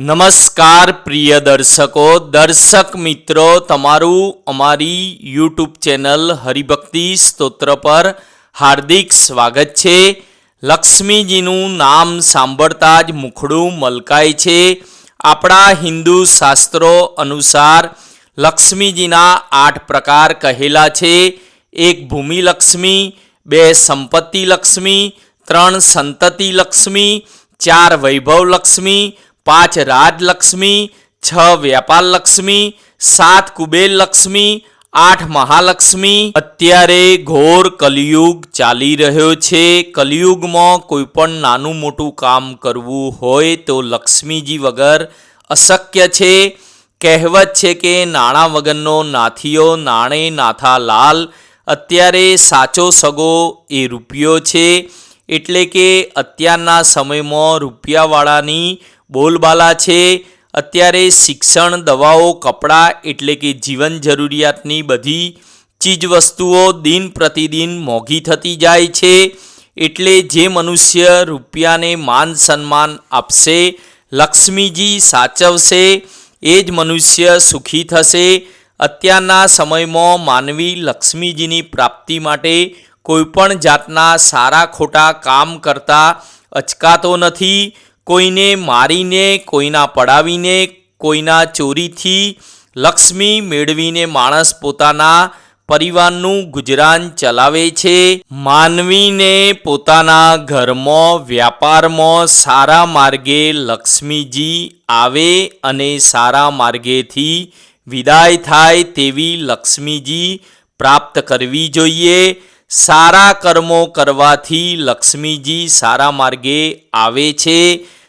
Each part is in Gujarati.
નમસ્કાર પ્રિય દર્શકો, દર્શક મિત્રો, તમારું અમારી યુટ્યુબ ચેનલ હરિભક્તિ સ્તોત્ર પર હાર્દિક સ્વાગત છે. લક્ષ્મીજીનું નામ સાંભળતા જ મુખડું મલકાય છે. આપણા હિન્દુ શાસ્ત્રો અનુસાર લક્ષ્મીજીના આઠ પ્રકાર કહેલા છે. એક ભૂમિ લક્ષ્મી, બે સંપત્તિ લક્ષ્મી, ત્રણ સંતતિ લક્ષ્મી, ચાર વૈભવ લક્ષ્મી પાંચ રાજલક્ષ્મી, છ વ્યાપાર લક્ષ્મી સાત કુબેર લક્ષ્મી આઠ મહાલક્ષ્મી. અત્યારે ઘોર કલિયુગ ચાલી રહ્યો છે. કલિયુગમાં કોઈ પણ નાનું મોટું કામ કરવું હોય તો લક્ષ્મીજી વગર અશક્ય છે. કહેવત છે કે નાણાં વગરનો નાથીઓ નાણે નાથા લાલ અત્યારે સાચો સગો એ રૂપિયો છે. એટલે કે અત્યારના સમયમાં રૂપિયાવાળાની બોલબાલા છે. અત્યારે શિક્ષણ, દવાઓ, કપડાં એટલે કે જીવન જરૂરિયાતની બધી ચીજવસ્તુઓ દિન પ્રતિદિન મોંઘી થતી જાય છે. એટલે જે મનુષ્ય રૂપિયાને માન સન્માન આપશે, લક્ષ્મીજી સાચવશે, એ જ મનુષ્ય સુખી થશે. અત્યારના સમયમાં માનવી લક્ષ્મીજીની પ્રાપ્તિ માટે કોઈપણ જાતના સારા ખોટા કામ કરતા અચકાતો નથી. કોઈને મારીને, કોઈના પડાવીને, કોઈના ચોરીથી લક્ષ્મી મેળવીને માણસ પોતાના પરિવારનું ગુજરાન ચલાવે છે. માનવીને પોતાના ઘરમાં, વ્યાપારમાં સારા માર્ગે લક્ષ્મીજી આવે અને સારા માર્ગેથી વિદાય થાય તેવી લક્ષ્મીજી પ્રાપ્ત કરવી જોઈએ. સારા કર્મો કરવાથી લક્ષ્મીજી સારા માર્ગે આવે છે.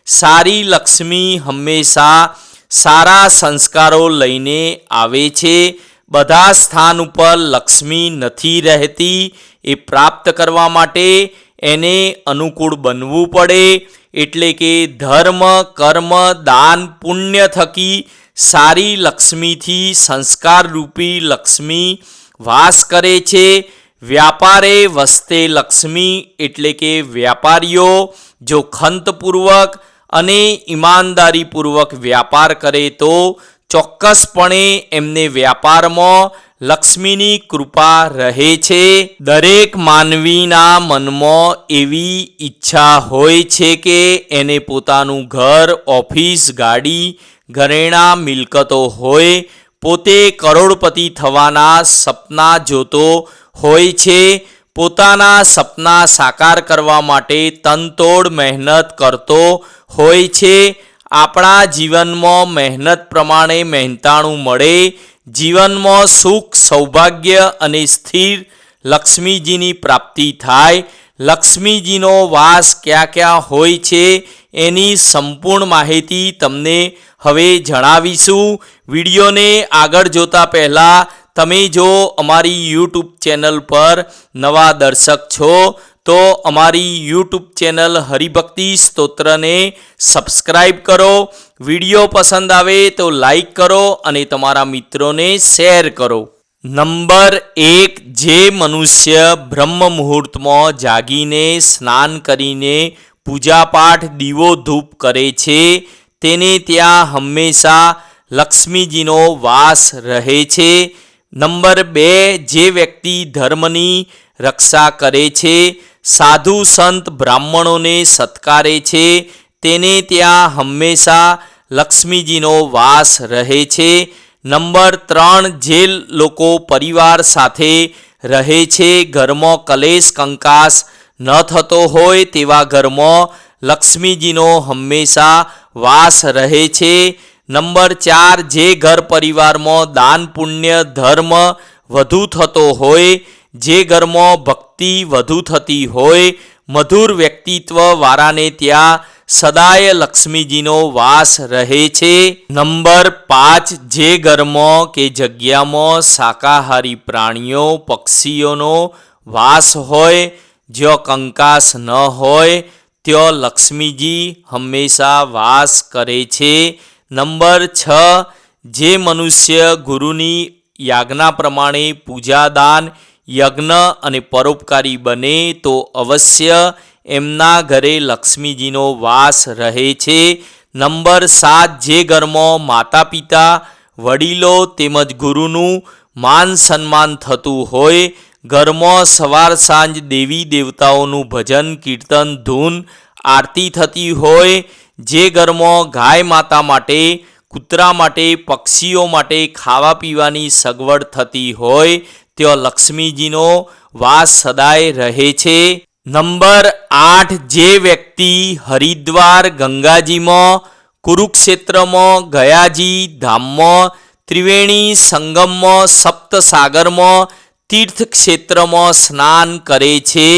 સારી લક્ષ્મી હંમેશા સારા સંસ્કારો લઈને આવે છે. બધા સ્થાન ઉપર લક્ષ્મી નથી રહેતી એ પ્રાપ્ત કરવા માટે એને અનુકૂળ બનવું પડે. એટલે કે ધર્મ, કર્મ, દાન, પુણ્ય થકી સારી લક્ષ્મીથી સંસ્કારરૂપી લક્ષ્મી વાસ કરે છે. વ્યાપારે વસ્તે લક્ષ્મી એટલે કે વ્યાપારીઓ, જો ખંતપૂર્વક અને ઈમાનદારીપૂર્વક વ્યાપાર કરે તો ચોક્કસપણે એમને વ્યાપારમાં લક્ષ્મીની કૃપા રહે છે. દરેક માનવીના મનમાં એવી ઈચ્છા હોય છે કે એને પોતાનું ઘર, ઓફિસ, ગાડી, ઘરેણાં, મિલકતો હોય, પોતે કરોડપતિ થવાના સપના જોતો હોય છે. પોતાના સપના સાકાર કરવા માટે તનતોડ મહેનત કરતો હોય છે. આપણા જીવનમાં મહેનત પ્રમાણે મહેનતાણું મળે. જીવનમાં સુખ, સૌભાગ્ય અને સ્થિર લક્ષ્મીજીની પ્રાપ્તિ થાય. લક્ષ્મીજીનો વાસ ક્યાં ક્યાં હોય છે એની સંપૂર્ણ માહિતી તમને હવે જણાવીશું. વિડીયોને આગળ જોતા પહેલાં તમે જો અમારી યુટ્યુબ ચેનલ પર નવા દર્શક છો તો અમારી યુટ્યુબ ચેનલ હરિભક્તિ સ્તોત્રને સબસ્ક્રાઈબ કરો. વીડિયો પસંદ આવે તો લાઈક કરો અને તમારા મિત્રોને શેર કરો. નંબર એક, જે મનુષ્ય બ્રહ્મ મુહૂર્તમાં જાગીને સ્નાન કરીને પૂજાપાઠ દીવો ધૂપ કરે છે, તેને ત્યાં હંમેશા લક્ષ્મીજીનો વાસ રહે છે. નંબર બે, જે વ્યક્તિ ધર્મની રક્ષા કરે છે સાધુ સંત બ્રાહ્મણોને સત્કારે છે. તેને ત્યાં હંમેશા લક્ષ્મીજીનો વાસ રહે છે. નંબર ત્રણ, જે લોકો પરિવાર સાથે રહે છે, ઘરમાં કલેશ કંકાસ ન થતો હોય તેવા ઘરમાં લક્ષ્મીજીનો હંમેશા વાસ રહે છે. નંબર ચાર, જે ઘર પરિવારમાં દાન પુણ્ય, ધર્મ વધુ થતો હોય જે ઘરમાં ભક્તિ વધુ થતી હોય, મધુર વ્યક્તિત્વ વાળાને ત્યાં સદાય લક્ષ્મીજીનો વાસ રહે છે. નંબર પાંચ, જે ઘરમાં કે જગ્યામાં શાકાહારી પ્રાણીઓ, પક્ષીઓનો વાસ હોય, જ્યાં કંકાસ ન હોય, ત્યાં લક્ષ્મીજી હંમેશા વાસ કરે છે. નંબર છ, જે મનુષ્ય ગુરુની યાજ્ઞા પ્રમાણે પૂજાદાન યજ્ઞ અને પરોપકારી બને તો અવશ્ય એમના ઘરે લક્ષ્મીજીનો વાસ રહે છે. નંબર સાત, જે ઘરમાં માતા પિતા વડીલો તેમજ ગુરુનું માન સન્માન થતું હોય, ઘરમાં સવાર સાંજ દેવી દેવતાઓનું ભજન, કીર્તન, ધૂન, આરતી થતી હોય, જે ઘરમાં ગાય માતા માટે, કૂતરા માટે, પક્ષીઓ માટે ખાવા પીવાની સગવડ થતી હોય ત્યાં લક્ષ્મીજીનો વાસ સદાય રહે છે. નંબર આઠ, જે વ્યક્તિ હરિદ્વાર ગંગાજીમાં, કુરુક્ષેત્રમાં, ગયાજી ધામમાં, ત્રિવેણી સંગમમાં, સપ્તસાગરમાં, તીર્થક્ષેત્રમાં સ્નાન કરે છે,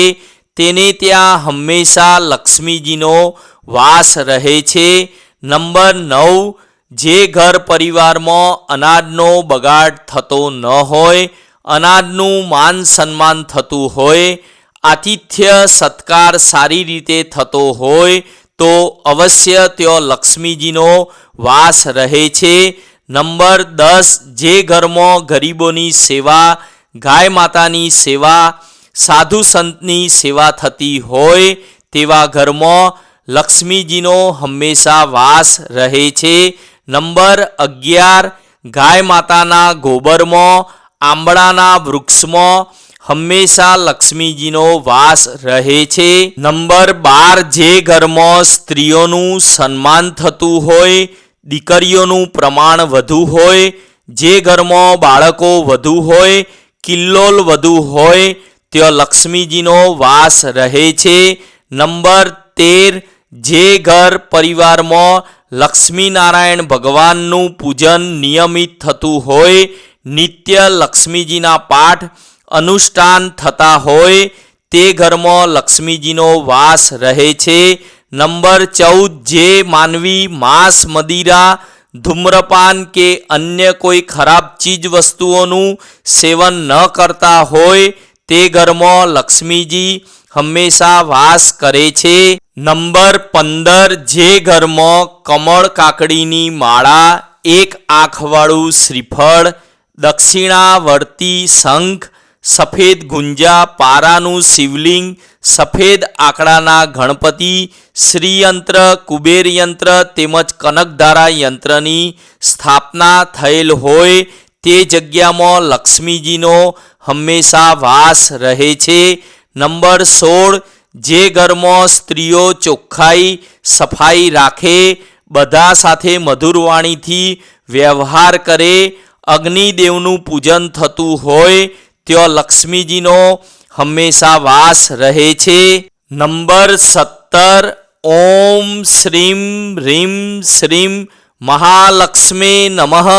તેને ત્યાં હંમેશા લક્ષ્મીજીનો વાસ રહે છે. નંબર નવ, જે ઘર પરિવારમાં અનાજનો બગાડ થતો ન હોય અનાજનું માન સન્માન થતું હોય, આતિથ્ય સત્કાર સારી રીતે થતો હોય, તો અવશ્ય ત્યાં લક્ષ્મીજીનો વાસ રહે છે. નંબર દસ, જે ઘરમાં ગરીબોની સેવા, ગાય માતાની સેવા, સાધુ સંતની સેવા થતી હોય, તેવા ઘરમાં લક્ષ્મીજીનો હંમેશા વાસ રહે છે. નંબર અગિયાર, ગાય માતાના ગોબરમાં આંબળાના વૃક્ષમાં હંમેશા લક્ષ્મીજીનો વાસ રહે છે. નંબર બાર, જે ઘરમાં સ્ત્રીઓનું સન્માન થતું હોય, દીકરીઓનું પ્રમાણ વધુ હોય, જે ઘરમાં બાળકો વધુ હોય, કિલ્લોલ વધુ હોય, ત્યાં લક્ષ્મીજીનો વાસ રહે છે. નંબર તેર, જે ઘર પરિવારમાં લક્ષ્મીનારાયણ ભગવાનનું પૂજન નિયમિત થતું હોય નિત્ય લક્ષ્મીજીના પાઠ અનુષ્ઠાન થતા હોય તે ઘરમાં લક્ષ્મીજીનો વાસ રહે છે. નંબર ચૌદ, જે માનવી માંસ, મદિરા, ધૂમ્રપાન કે અન્ય કોઈ ખરાબ ચીજ વસ્તુઓનું સેવન ન કરતા હોય તે ઘરમાં લક્ષ્મીજી હંમેશા વાસ કરે છે. નંબર પંદર, જે ઘરમાં કમળ કાકડીની માળા, એક આંખવાળું શ્રીફળ દક્ષિણાવર્તી શંખ સફેદ ગુંજા, પારાનું શિવલિંગ, સફેદ આંકડાના ગણપતિ, શ્રીયંત્ર કુબેર યંત્ર તેમજ કનકધારા યંત્રની સ્થાપના થયેલ હોય તે જગ્યામાં લક્ષ્મીજીનો હંમેશા વાસ રહે છે. નંબર સોળ, જે ઘરમાં સ્ત્રીઓ ચોખ્ખાઈ સફાઈ રાખે, બધા સાથે મધુરવાણીથી વ્યવહાર કરે અગ્નિદેવનું પૂજન થતું હોય ત્યાં લક્ષ્મીજીનો હંમેશા વાસ રહે છે. નંબર સત્તર, ઓમ શ્રીમ રીમ શ્રીમ મહાલક્ષ્મે નમઃ.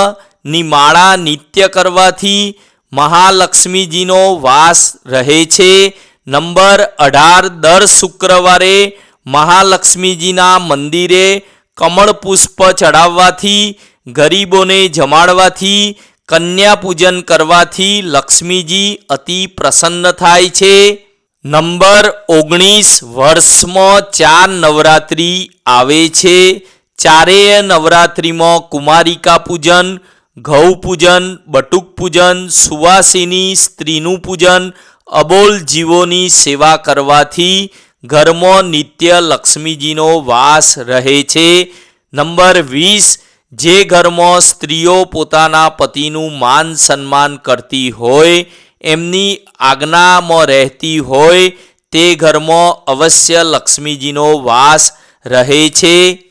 ની માળા નિત્ય કરવાથી મહાલક્ષ્મીજીનો વાસ રહે છે. નંબર અઢાર, દર શુક્રવારે મહાલક્ષ્મીજીના મંદિરે કમળ પુષ્પ ચડાવવાથી ગરીબોને જમાડવાથી કન્યા પૂજન કરવાથી લક્ષ્મીજી અતિ પ્રસન્ન થાય છે. નંબર ઓગણીસ, વર્ષમાં ચાર નવરાત્રિ આવે છે. ચારેય નવરાત્રિમાં કુમારિકા પૂજન ગૌ પૂજન, બટુક પૂજન, સુવાસિની સ્ત્રીનું પૂજન, અબોલ જીવોની સેવા કરવાથી ઘરમાં નિત્ય લક્ષ્મીજીનો વાસ રહે છે. નંબર વીસ જે ઘરમાં સ્ત્રીઓ પોતાના પતિનું માન સન્માન કરતી હોય, એમની આજ્ઞામાં રહેતી હોય, તે ઘરમાં અવશ્ય લક્ષ્મીજીનો વાસ રહે છે.